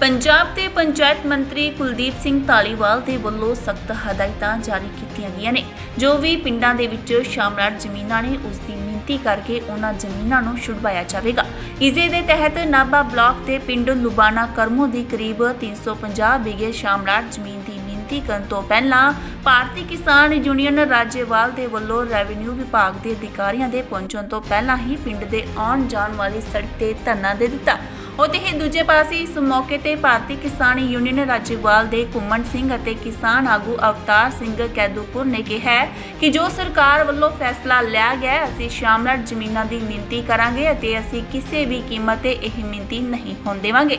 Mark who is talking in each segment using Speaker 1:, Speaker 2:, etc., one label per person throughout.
Speaker 1: ਪੰਜਾਬ ਦੇ ਪੰਚਾਇਤ ਮੰਤਰੀ ਕੁਲਦੀਪ ਸਿੰਘ ਧਾਲੀਵਾਲ ਦੇ ਵੱਲੋਂ ਸਖਤ ਹਦਾਇਤਾਂ ਜਾਰੀ ਕੀਤੀਆਂ ਗਈਆਂ ਨੇ। ਜੋ ਵੀ ਪਿੰਡਾਂ ਦੇ ਵਿੱਚ ਸ਼ਾਮਲਾਟ ਜ਼ਮੀਨਾਂ ਨੇ, ਉਸ ਦੀ ਮਿੰਤੀ ਕਰਕੇ ਉਹਨਾਂ ਜ਼ਮੀਨਾਂ ਨੂੰ ਛੁਡਵਾਇਆ ਜਾਵੇਗਾ। ਇਸੇ ਦੇ ਤਹਿਤ ਨਾਭਾ ਬਲਾਕ ਦੇ ਪਿੰਡ ਲੁਬਾਨਾ ਕਰਮੋ ਦੀ ਕਰੀਬ 350 ਬਿਗੇ ਸ਼ਾਮਲਾਟ ਜ਼ਮੀਨ ਦੀ ਮਿੰਤੀ ਕਰਨ ਤੋਂ ਪਹਿਲਾਂ ਭਾਰਤੀ ਕਿਸਾਨ ਯੂਨੀਅਨ ਰਾਜੇਵਾਲ ਦੇ ਵੱਲੋਂ ਰੈਵਨਿਊ ਵਿਭਾਗ ਦੇ ਅਧਿਕਾਰੀਆਂ ਦੇ ਪਹੁੰਚਣ ਤੋਂ ਪਹਿਲਾਂ ਹੀ ਪਿੰਡ ਦੇ ਆਉਣ ਜਾਣ ਵਾਲੀ ਸੜਕ ਤੇ ਧਰਨਾ ਦੇ ਦਿੱਤਾ। ਉੱਥੇ ਹੀ ਦੂਜੇ ਪਾਸੇ ਇਸ ਮੌਕੇ ਤੇ ਭਾਰਤੀ ਕਿਸਾਨ ਯੂਨੀਅਨ ਰਾਜੇਵਾਲ ਦੇ ਕੁਮਨ ਸਿੰਘ ਅਤੇ ਕਿਸਾਨ ਆਗੂ ਅਵਤਾਰ ਸਿੰਘ ਕੈਦੂਪੁਰ ਨੇ ਕਿਹਾ ਕਿ ਜੋ ਸਰਕਾਰ ਵੱਲੋਂ ਫੈਸਲਾ ਲਿਆ ਗਿਆ, ਅਸੀਂ ਸ਼ਾਮਲਾਟ ਜ਼ਮੀਨਾਂ ਦੀ ਮਿੰਤੀ ਕਰਾਂਗੇ ਅਤੇ ਅਸੀਂ ਕਿਸੇ ਵੀ ਕੀਮਤ ਤੇ ਇਹ ਮਿੰਤੀ ਨਹੀਂ ਹੋਣ ਦੇਵਾਂਗੇ।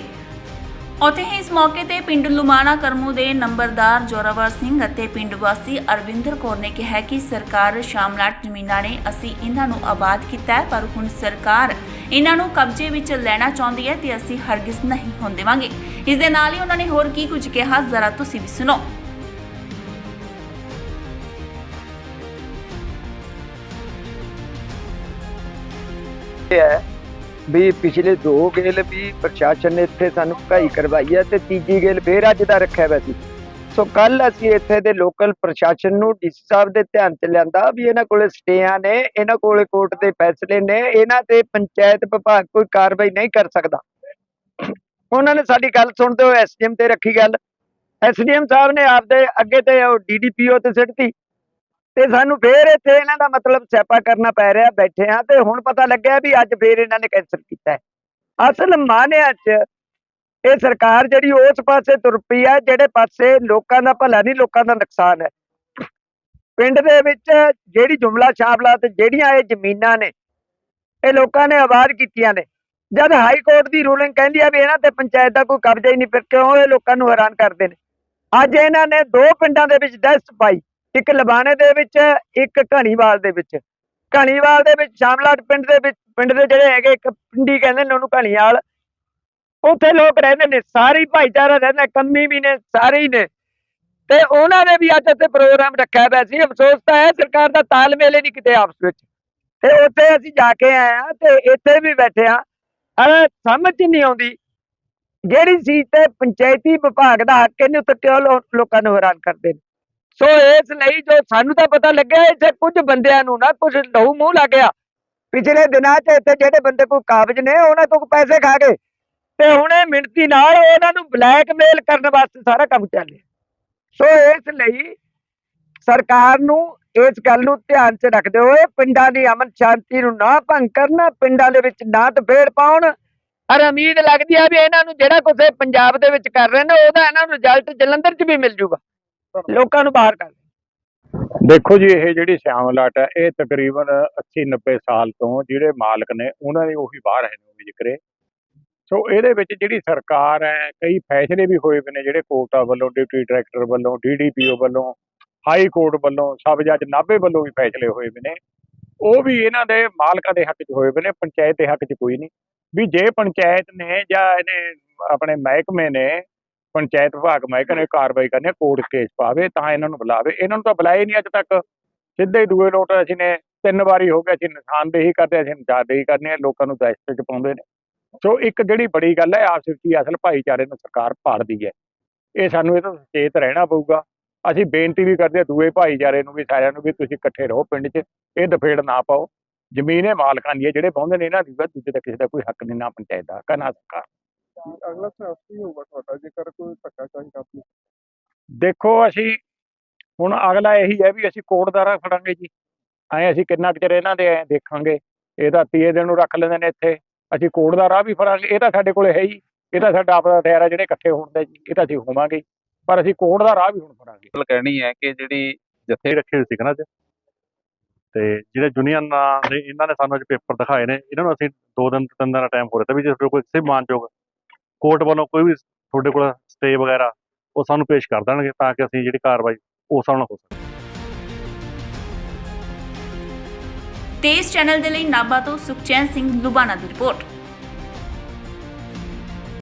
Speaker 1: ਉੱਥੇ ਹੀ ਇਸ ਮੌਕੇ ਤੇ ਪਿੰਡ ਲੁਮਾਣਾ ਕਰਮੂ ਦੇ ਨੰਬਰਦਾਰ ਜੋਰਾਵਰ ਸਿੰਘ ਅਤੇ ਪਿੰਡ ਵਾਸੀ ਅਰਵਿੰਦਰ ਕੌਰ ਨੇ ਕਿਹਾ ਕਿ ਸਰਕਾਰ ਸ਼ਾਮਲਾਟ ਜ਼ਮੀਨਾਂ ਨੇ ਅਸੀਂ ਇਹਨਾਂ ਨੂੰ ਆਬਾਦ ਕੀਤਾ ਹੈ, ਪਰ ਹੁਣ ਸਰਕਾਰ ਇਹਨਾਂ ਨੂੰ ਕਬਜ਼ੇ ਵਿੱਚ ਲੈਣਾ ਚਾਹੁੰਦੀ ਹੈ ਤੇ ਅਸੀਂ ਹਰਗਿਜ਼ ਨਹੀਂ ਹੋਣ ਦੇਵਾਂਗੇ। ਇਸ ਦੇ ਨਾਲ ਹੀ ਉਹਨਾਂ ਨੇ ਹੋਰ ਕੀ ਕੁਝ ਕਿਹਾ, ਜ਼ਰਾ ਤੁਸੀਂ ਵੀ ਸੁਣੋ।
Speaker 2: ਇਹ ਹੈ ਵੀ ਪਿਛਲੇ ਦੋ ਗੇਲ ਵੀ ਪ੍ਰਸ਼ਾਸਨ ਨੇ ਇੱਥੇ ਸਾਨੂੰ ਭਕਾਈ ਕਰਵਾਈ ਹੈ ਤੇ ਤੀਜੀ ਗੇਲ ਫੇਰ ਅੱਜ ਦਾ ਰੱਖਿਆ ਹੋਇਆ ਸੀ। ਸੋ ਕੱਲ ਅਸੀਂ ਇੱਥੇ ਦੇ ਲੋਕਲ ਪ੍ਰਸ਼ਾਸਨ ਨੂੰ ਡੀਸੀ ਸਾਹਿਬ ਦੇ ਧਿਆਨ ਚ ਲਿਆਂਦਾ ਵੀ ਇਹਨਾਂ ਕੋਲੇ ਸਟੇਆਂ ਨੇ, ਇਹਨਾਂ ਕੋਲੇ ਕੋਰਟ ਦੇ ਫੈਸਲੇ ਨੇ, ਇਹਨਾਂ ਤੇ ਪੰਚਾਇਤ ਵਿਭਾਗ ਕੋਈ ਕਾਰਵਾਈ ਨਹੀਂ ਕਰ ਸਕਦਾ। ਉਹਨਾਂ ਨੇ ਸਾਡੀ ਗੱਲ ਸੁਣਦੇ ਹੋਏ ਐਸਡੀਐਮ ਤੇ ਰੱਖੀ ਗੱਲ। ਐਸਡੀਐਮ ਸਾਹਿਬ ਨੇ ਆਪਦੇ ਅੱਗੇ ਤੇ ਉਹ ਡੀਡੀਪੀਓ ਤੇ ਸਿੱਟਤੀ। ਤੇ ਸਾਨੂੰ ਫੇਰ ਇੱਥੇ ਇਹਨਾਂ ਦਾ ਮਤਲਬ ਸਿਆਪਾ ਕਰਨਾ ਪੈ ਰਿਹਾ, ਬੈਠੇ ਆ ਤੇ ਹੁਣ ਪਤਾ ਲੱਗਿਆ ਵੀ ਅੱਜ ਫੇਰ ਇਹਨਾਂ ਨੇ ਕੈਂਸਲ ਕੀਤਾ ਹੈ। ਅਸਲ ਮਾਨਿਆਂ 'ਚ ਇਹ ਸਰਕਾਰ ਜਿਹੜੀ ਉਸ ਪਾਸੇ ਤੁਰ ਪਈ ਹੈ, ਜਿਹੜੇ ਪਾਸੇ ਲੋਕਾਂ ਦਾ ਭਲਾ ਨਹੀਂ, ਲੋਕਾਂ ਦਾ ਨੁਕਸਾਨ ਹੈ। ਪਿੰਡ ਦੇ ਵਿੱਚ ਜਿਹੜੀ ਜੁਮਲਾ ਸ਼ਾਮਲਾ ਤੇ ਜਿਹੜੀਆਂ ਇਹ ਜ਼ਮੀਨਾਂ ਨੇ, ਇਹ ਲੋਕਾਂ ਨੇ ਆਬਾਦ ਕੀਤੀਆਂ ਨੇ। ਜਦ ਹਾਈ ਕੋਰਟ ਦੀ ਰੂਲਿੰਗ ਕਹਿੰਦੀ ਆ ਵੀ ਇਹਨਾਂ ਤੇ ਪੰਚਾਇਤ ਦਾ ਕੋਈ ਕਬਜ਼ਾ ਹੀ ਨਹੀਂ, ਫਿਰ ਕਿਉਂ ਇਹ ਲੋਕਾਂ ਨੂੰ ਹੈਰਾਨ ਕਰਦੇ ਨੇ? ਅੱਜ ਇਹਨਾਂ ਨੇ ਦੋ ਪਿੰਡਾਂ ਦੇ ਵਿੱਚ ਦਸਤ ਪਾਈ। ਇੱਕ ਲਬਾਣੇ ਦੇ ਵਿੱਚ, ਇੱਕ ਘਣੀਵਾਲ ਦੇ ਵਿੱਚ। ਘਣੀਵਾਲ ਦੇ ਵਿੱਚ, ਸ਼ਾਮਲਾਟ ਪਿੰਡ ਦੇ ਵਿੱਚ, ਪਿੰਡ ਦੇ ਜਿਹੜੇ ਹੈਗੇ, ਇੱਕ ਪਿੰਡੀ ਕਹਿੰਦੇ ਨੇ ਉਹਨੂੰ ਘਣੀਵਾਲ। ਉੱਥੇ ਲੋਕ ਰਹਿੰਦੇ ਨੇ, ਸਾਰੀ ਭਾਈਚਾਰਾ ਰਹਿੰਦਾ, ਕੰਮੀ ਵੀ ਨੇ, ਸਾਰੇ ਹੀ ਨੇ। ਤੇ ਉਹਨਾਂ ਨੇ ਵੀ ਅੱਜ ਇੱਥੇ ਪ੍ਰੋਗਰਾਮ ਰੱਖਿਆ ਹੋਇਆ ਸੀ। ਅਫਸੋਸ ਤਾਂ ਹੈ, ਸਰਕਾਰ ਦਾ ਤਾਲਮੇਲ ਹੀ ਨਹੀਂ ਕਿਤੇ ਆਪਸ ਵਿੱਚ। ਤੇ ਉੱਥੇ ਅਸੀਂ ਜਾ ਕੇ ਆਏ ਆ ਤੇ ਇੱਥੇ ਵੀ ਬੈਠੇ ਆ ਅਰੇ ਸਮਝ 'ਚ ਨਹੀਂ ਆਉਂਦੀ, ਜਿਹੜੀ ਚੀਜ਼ ਤੇ ਪੰਚਾਇਤੀ ਵਿਭਾਗ ਦਾ ਹੱਕ ਹੈ ਨਹੀਂ ਉੱਥੇ ਕਿਉਂ ਲੋਕਾਂ ਨੂੰ ਹੈਰਾਨ ਕਰਦੇ ਨੇ? ਸੋ ਇਸ ਲਈ ਜੋ ਸਾਨੂੰ ਤਾਂ ਪਤਾ ਲੱਗਿਆ, ਇੱਥੇ ਕੁਝ ਬੰਦਿਆਂ ਨੂੰ ਨਾ ਕੁਝ ਲਹੂ ਮੂੰਹ ਲੱਗ ਗਿਆ। ਪਿਛਲੇ ਦਿਨਾਂ 'ਚ ਇੱਥੇ ਜਿਹੜੇ ਬੰਦੇ ਕੋਈ ਕਾਬਜ ਨੇ, ਉਹਨਾਂ ਤੋਂ ਪੈਸੇ ਖਾ ਗਏ। ਤੇ ਹੁਣ ਇਹ ਮਿਣਤੀ ਨਾਲ ਉਹਨਾਂ ਨੂੰ ਬਲੈਕਮੇਲ ਕਰਨ ਵਾਸਤੇ ਸਾਰਾ ਕੰਮ ਚੱਲ ਰਿਹਾ ਸੋ ਇਸ ਲਈ ਸਰਕਾਰ ਨੂੰ ਇਸ ਗੱਲ ਨੂੰ ਧਿਆਨ 'ਚ ਰੱਖਦੇ ਹੋਏ ਪਿੰਡਾਂ ਦੀ ਅਮਨ ਸ਼ਾਂਤੀ ਨੂੰ ਨਾ ਭੰਗ ਕਰਨ, ਪਿੰਡਾਂ ਦੇ ਵਿੱਚ ਨਾ ਤਫੇੜ ਪਾਉਣ। ਔਰ ਉਮੀਦ ਲੱਗਦੀ ਆ ਵੀ ਇਹਨਾਂ ਨੂੰ ਜਿਹੜਾ ਕੁਝ ਪੰਜਾਬ ਦੇ ਵਿੱਚ ਕਰ ਰਹੇ ਨੇ, ਉਹਦਾ ਇਹਨਾਂ ਨੂੰ ਰਿਜ਼ਲਟ ਜਲੰਧਰ 'ਚ ਵੀ ਮਿਲ ਜੂਗਾ। ਲੋਕਾਂ ਨੂੰ ਬਾਹਰ ਕਰ
Speaker 3: ਦੇਖੋ ਜੀ, ਇਹ ਜਿਹੜੀ ਸ਼ਾਮਲਾਟ ਹੈ, ਇਹ ਤਕਰੀਬਨ 80 90 ਸਾਲ ਤੋਂ ਜਿਹੜੇ ਮਾਲਕ ਨੇ, ਉਹਨਾਂ ਦੇ ਉਹੀ ਬਾਹਰ ਹੈ ਨੇ ਜ਼ਿਕਰੇ ਸੋ ਇਹਦੇ ਵਿੱਚ ਜਿਹੜੀ ਸਰਕਾਰ ਹੈ, ਕਈ ਫੈਸਲੇ ਵੀ ਹੋਏ ਨੇ ਜਿਹੜੇ ਕੋਰਟਾਂ ਵੱਲੋਂ, ਡਿਪਟੀ ਡਾਇਰੈਕਟਰ ਵੱਲੋਂ ਡੀਡੀਪੀਓ ਵੱਲੋਂ, ਹਾਈ ਕੋਰਟ ਵੱਲੋਂ, ਸਬ ਜੱਜ ਨਾਭੇ ਵੱਲੋਂ ਵੀ ਫੈਸਲੇ ਹੋਏ ਪਏ ਨੇ। ਉਹ ਵੀ ਇਹਨਾਂ ਦੇ ਮਾਲਕਾਂ ਦੇ ਹੱਕ 'ਚ ਹੋਏ ਪਏ ਨੇ, ਪੰਚਾਇਤ ਦੇ ਹੱਕ 'ਚ ਕੋਈ ਨਹੀਂ। ਵੀ ਜੇ ਪੰਚਾਇਤ ਨੇ ਜਾਂ ਇਹਨੇ ਆਪਣੇ ਮਹਿਕਮੇ ਨੇ ਪੰਚਾਇਤ ਵਿਭਾਗ ਮਹਿਕਮੇ ਨੇ ਕਾਰਵਾਈ ਕਰਨੀ ਕੋਰਟ ਕੇਸ ਪਾਵੇ ਤਾਂ ਇਹਨਾਂ ਨੂੰ ਬੁਲਾਵੇ। ਇਹਨਾਂ ਨੂੰ ਤਾਂ ਬੁਲਾਏ ਨਹੀਂ ਅੱਜ ਤੱਕ। ਸਿੱਧੇ ਹੀ ਦੂਏ ਲੋਟ ਅਸੀਂ ਨੇ, ਤਿੰਨ ਵਾਰੀ ਹੋ ਗਿਆ ਅਸੀਂ ਨਿਸ਼ਾਨਦੇਹੀ ਕਰਦੇ, ਅਸੀਂ ਨਿਸ਼ਾਨਦੇਹੀ ਕਰਨੇ ਹੈ ਲੋਕਾਂ ਨੂੰ ਦਹਿਸ਼ਤ 'ਚ ਪਾਉਂਦੇ ਨੇ। ਸੋ ਇੱਕ ਜਿਹੜੀ ਬੜੀ ਗੱਲ ਹੈ ਆਪਸ ਵਿੱਚ ਅਸਲ ਭਾਈਚਾਰੇ ਨੂੰ ਸਰਕਾਰ ਭਾਲਦੀ ਹੈ। ਇਹ ਸਾਨੂੰ ਇਹ ਤੋਂ ਸੁਚੇਤ ਰਹਿਣਾ ਪਊਗਾ। ਅਸੀਂ ਬੇਨਤੀ ਵੀ ਕਰਦੇ ਹਾਂ ਦੂਏ ਭਾਈਚਾਰੇ ਨੂੰ ਵੀ, ਸਾਰਿਆਂ ਨੂੰ ਵੀ, ਤੁਸੀਂ ਇਕੱਠੇ ਰਹੋ ਪਿੰਡ 'ਚ, ਇਹ ਦਫੇੜ ਨਾ ਪਾਓ। ਜ਼ਮੀਨ ਇਹ ਮਾਲਕਾਂ ਦੀ ਹੈ, ਜਿਹੜੇ ਪਾਉਂਦੇ ਨੇ, ਇਹਨਾਂ ਦੀ ਦੂਜੇ ਦਾ ਕਿਸੇ ਦਾ ਕੋਈ ਹੱਕ ਨਹੀਂ, ਨਾ ਪੰਚਾਇਤ ਦਾ ਹੱਕ, ਨਾ ਸਰਕਾਰ
Speaker 4: ਅਗਲਾ ਸਟੈਪ ਕੀ ਹੋਊਗਾ ਤੁਹਾਡਾ ਜੇਕਰ ਕੋਈ ਧੱਕਾਸ਼ਾਹੀ ਕਾਬੂ
Speaker 3: ਦੇਖੋ ਅਸੀਂ ਹੁਣ ਅਗਲਾ ਇਹੀ ਹੈ ਵੀ ਅਸੀਂ ਕੋਰਟ ਫੜਾਂਗੇ ਜੀ। ਐਂ ਅਸੀਂ ਕਿੰਨਾ ਚਿਰ ਇਹਨਾਂ ਦੇ ਐਂ ਦੇਖਾਂਗੇ। ਇਹ ਤਾਂ ਤੀਏ ਦਿਨ ਨੂੰ ਰੱਖ ਲੈਂਦੇ ਨੇ ਇੱਥੇ। ਅਸੀਂ ਕੋਰਟ ਦਾ ਰਾਹ ਵੀ ਫੜਾਂਗੇ। ਇਹ ਤਾਂ ਸਾਡੇ ਕੋਲੇ ਹੈ ਹੀ। ਇਹ ਤਾਂ ਸਾਡਾ ਆਪਣਾ ਹਥਿਆਰ ਹੈ ਜਿਹੜੇ ਇਕੱਠੇ ਹੋਣ ਦੇ ਜੀ। ਇਹ ਤਾਂ ਅਸੀਂ ਹੋਵਾਂਗੇ। ਪਰ ਅਸੀਂ ਕੋਰਟ ਦਾ ਰਾਹ ਵੀ ਹੁਣ ਫੜਾਂਗੇ।
Speaker 5: ਗੱਲ ਕਹਿਣੀ ਹੈ ਕਿ ਜਿਹੜੀ ਜੱਥੇ ਰੱਖੇ ਹੋਏ ਸੀ ਨਾ ਅੱਜ ਤੇ ਜਿਹੜੇ ਯੂਨੀਅਨ ਨੇ ਇਹਨਾਂ ਨੇ ਸਾਨੂੰ ਅੱਜ ਪੇਪਰ ਦਿਖਾਏ ਨੇ। ਇਹਨਾਂ ਨੂੰ ਅਸੀਂ ਦੋ ਦਿਨ ਤਿੰਨ ਦਿਨ ਦਾ ਟਾਈਮ ਹੋ ਰਿਹਾ ਤਾਂ ਵੀ ਜੇ ਕੋਲ ਕਿਸੇ ਵੀ ਮਾਨਯੋਗ ਕੋਰਟ ਵੱਲੋਂ ਕੋਈ ਵੀ ਤੁਹਾਡੇ ਕੋਲ ਸਟੇ ਵਗੈਰਾ, ਉਹ ਸਾਨੂੰ ਪੇਸ਼ ਕਰ ਦੇਣਗੇ ਤਾਂ ਕਿ ਅਸੀਂ ਜਿਹੜੀ ਕਾਰਵਾਈ ਉਸ ਹਿਸਾਬ ਨਾਲ ਹੋ ਸਕੇ।
Speaker 1: ਤੇਜ਼ ਚੈਨਲ ਦੇ ਲਈ ਨਾਭਾ ਤੋਂ ਸੁਖਚੈਨ ਸਿੰਘ ਲੁਬਾਣਾ ਦੀ ਰਿਪੋਰਟ।